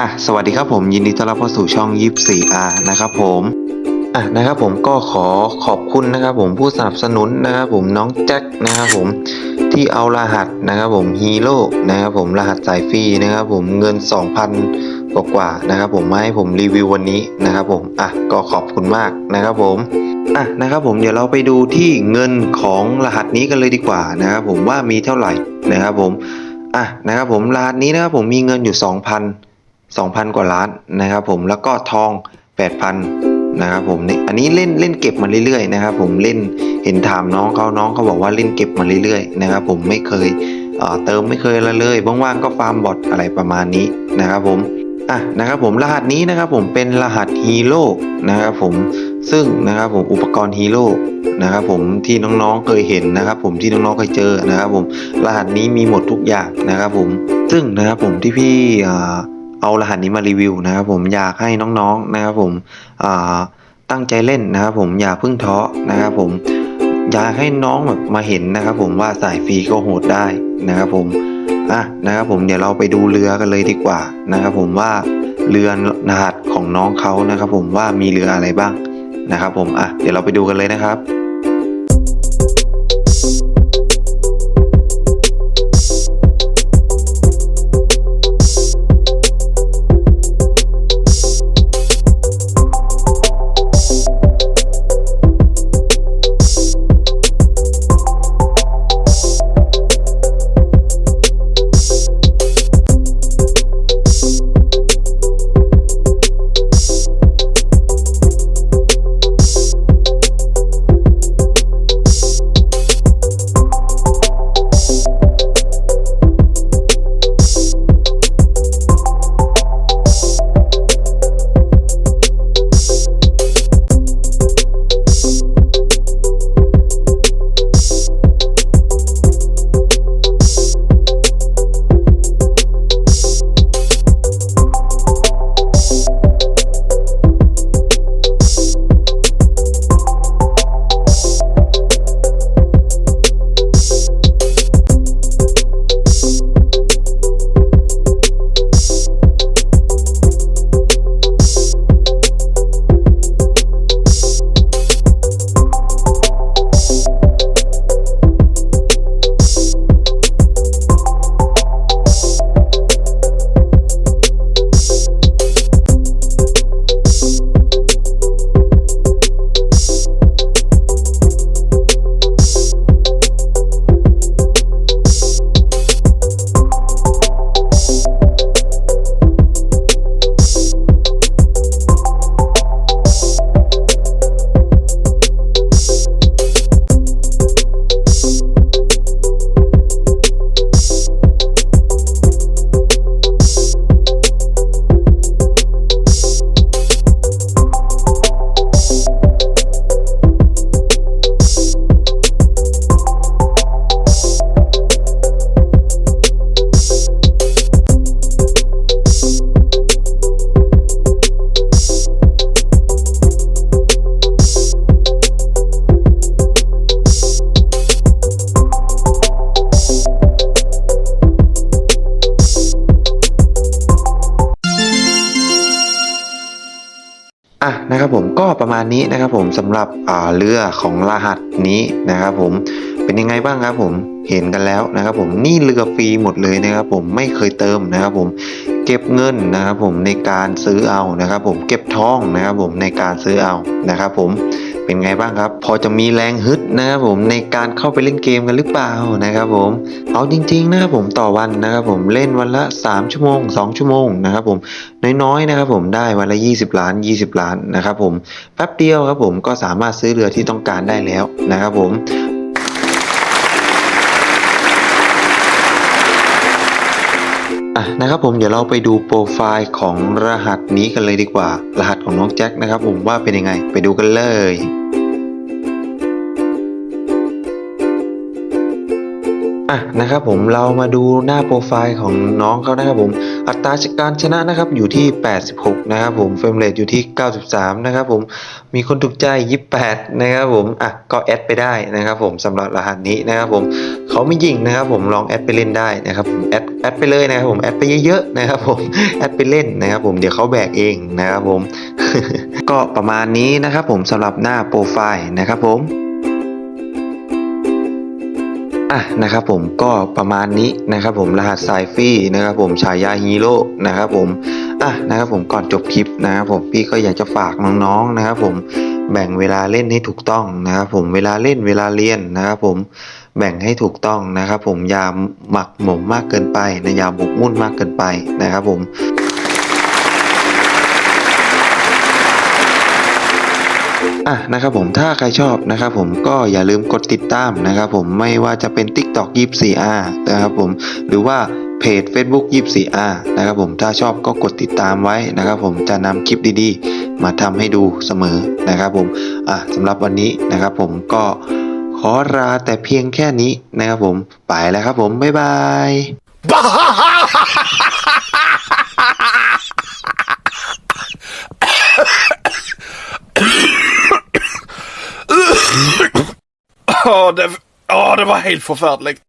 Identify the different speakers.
Speaker 1: อะสวัสดีครับผมยินดีต้อนรับเข้าสู่ช่อง 24R นะครับผมอะนะครับผมก็ขอขอบคุณนะครับผมผู้สนับสนุนนะครับผมน้องแจ็คนะครับผมที่เอารหัสนะครับผมฮีโร่นะครับผมรหัสสายฟรีนะครับผมเงิน 2,000กว่ากว่านะครับผมมาให้ผมรีวิววันนี้นะครับผมอะก็ขอบคุณมากนะครับผมอะนะครับผมเดี๋ยวเราไปดูที่เงินของรหัสนี้กันเลยดีกว่านะครับผมว่ามีเท่าไหร่นะครับผมอะนะครับผมรหัสนี้นะครับผมมีเงินอยู่ 2,000 2,000 กว่าล้านนะครับผมแล้วก็ทอง 8,000นะครับผมนี่อันนี้เล่นเล่นเก็บมาเรื่อยๆนะครับผมเล่นเห็นถามน้องเขาน้องเขาบอกว่าเล่นเก็บมาเรื่อยๆนะครับผมไม่เคยเเติมไม่เคยอะเลยว่างๆก็ฟาร์มบอทอะไรประมาณนี้นะครับผมอะนะครับผมรหัสนี้นะครับผมเป็นรหัสฮีโร่นะครับผมซึ่งนะครับผมอุปกรณ์ฮีโร่นะครับผมที่น้องๆเคยเห็นนะครับผมที่น้องๆเคยเจอนะครับผมรหัสนี้มีหมดทุกอย่างนะครับผมซึ่งนะครับผมที่พี่อ่า เอารหัสนี้มารีวิวนะครับผมอยากให้น้องๆนะครับผมตั้งใจเล่นนะครับผมอย่าเพิ่งท้อนะครับผมอยากให้น้องแบบมาเห็นนะครับผมว่าสายฟรีก็โหดได้นะครับผมอะนะครับผมเดี๋ยวเราไปดูเรือกันเลยดีกว่านะครับผมว่าเรือรหัสของน้องเขานะครับผมว่ามีเรืออะไรบ้างนะครับผมอะเดี๋ยวเราไปดูกันเลยนะครับ ก็ประมาณนี้นะครับผมสำหรับเรือของรหัสนี้นะครับผมเป็นยังไงบ้างครับผมเห็นกันแล้วนะครับผมนี่เรือฟรีหมดเลยนะครับผมไม่เคยเติมนะครับผม เก็บเงินนะครับผมในการซื้อเอานะครับ ผมเก็บทองนะครับผมในการซื้อเอานะครับ ผมเป็นไงบ้างครับ พอจะมีแรงฮึดนะครับผมในการเข้าไปเล่นเกมกันหรือเปล่านะครับ ผมเอาจริงๆนะครับผมต่อวันนะครับ ผมเล่นวันละ 3 ชั่วโมง 2 ชั่วโมงนะครับ ผมน้อยๆนะครับ ผมได้วันละ 20 ล้าน 20 ล้านนะครับ ผมแป๊บเดียวครับ ผมก็สามารถซื้อเรือที่ต้องการได้แล้วนะครับ ผม อะนะครับผมเดี๋ยวเราไปดูโปรไฟล์ของรหัสนี้กันเลยดีกว่า รหัสของน้องแจ็คนะครับผมว่าเป็นยังไง ไปดูกันเลย อะนะครับผมเรามาดูหน้าโปรไฟล์ของน้องเขานะครับผมอัตราการชนะนะครับอยู่ที่ 86 นะครับผมเฟรมเรทอยู่ที่ 93 นะครับผมมีคนถูกใจ 28 นะครับผมอะก็แอดไปได้นะครับผมสำหรับรหัสนี้นะครับผมเขาไม่ยิงนะครับผมลองแอดไปเล่นได้นะครับผมแอดแอดไปเลยนะครับผมแอดไปเยอะๆนะครับผมแอดไปเล่นนะครับผมเดี๋ยวเขาแบกเองนะครับผมก็ประมาณนี้นะครับผมสำหรับหน้าโปรไฟล์นะครับผม อะนะครับผมก็ประมาณนี้นะครับผมรหัสสายฟรีนะครับผมฉายาฮีโร่นะครับผมอะนะครับผมก่อนจบคลิปนะครับผมพี่ก็อยากจะฝากน้องๆนะครับผมแบ่งเวลาเล่นให้ถูกต้องนะครับผมเวลาเล่นเวลาเรียนนะครับผมแบ่งให้ถูกต้องนะครับผมอย่าหมักหมมมากเกินไปนะอย่าหมกมุ่นมากเกินไปนะครับผม อะนะครับผมถ้าใครชอบนะครับผมก็อย่าลืมกดติดตามนะครับผมไม่ว่าจะเป็น TikTok 24R นะครับผมหรือว่าเพจ Facebook 24R นะครับผมถ้าชอบก็กดติดตามไว้นะครับผมจะนำคลิปดีๆ มาทำให้ดูเสมอนะครับผมอะสำหรับวันนี้นะครับผมก็ขอลาแต่เพียงแค่นี้นะครับผมไปแล้วครับผม บ๊ายบาย
Speaker 2: det, å, det var helt förfärligt.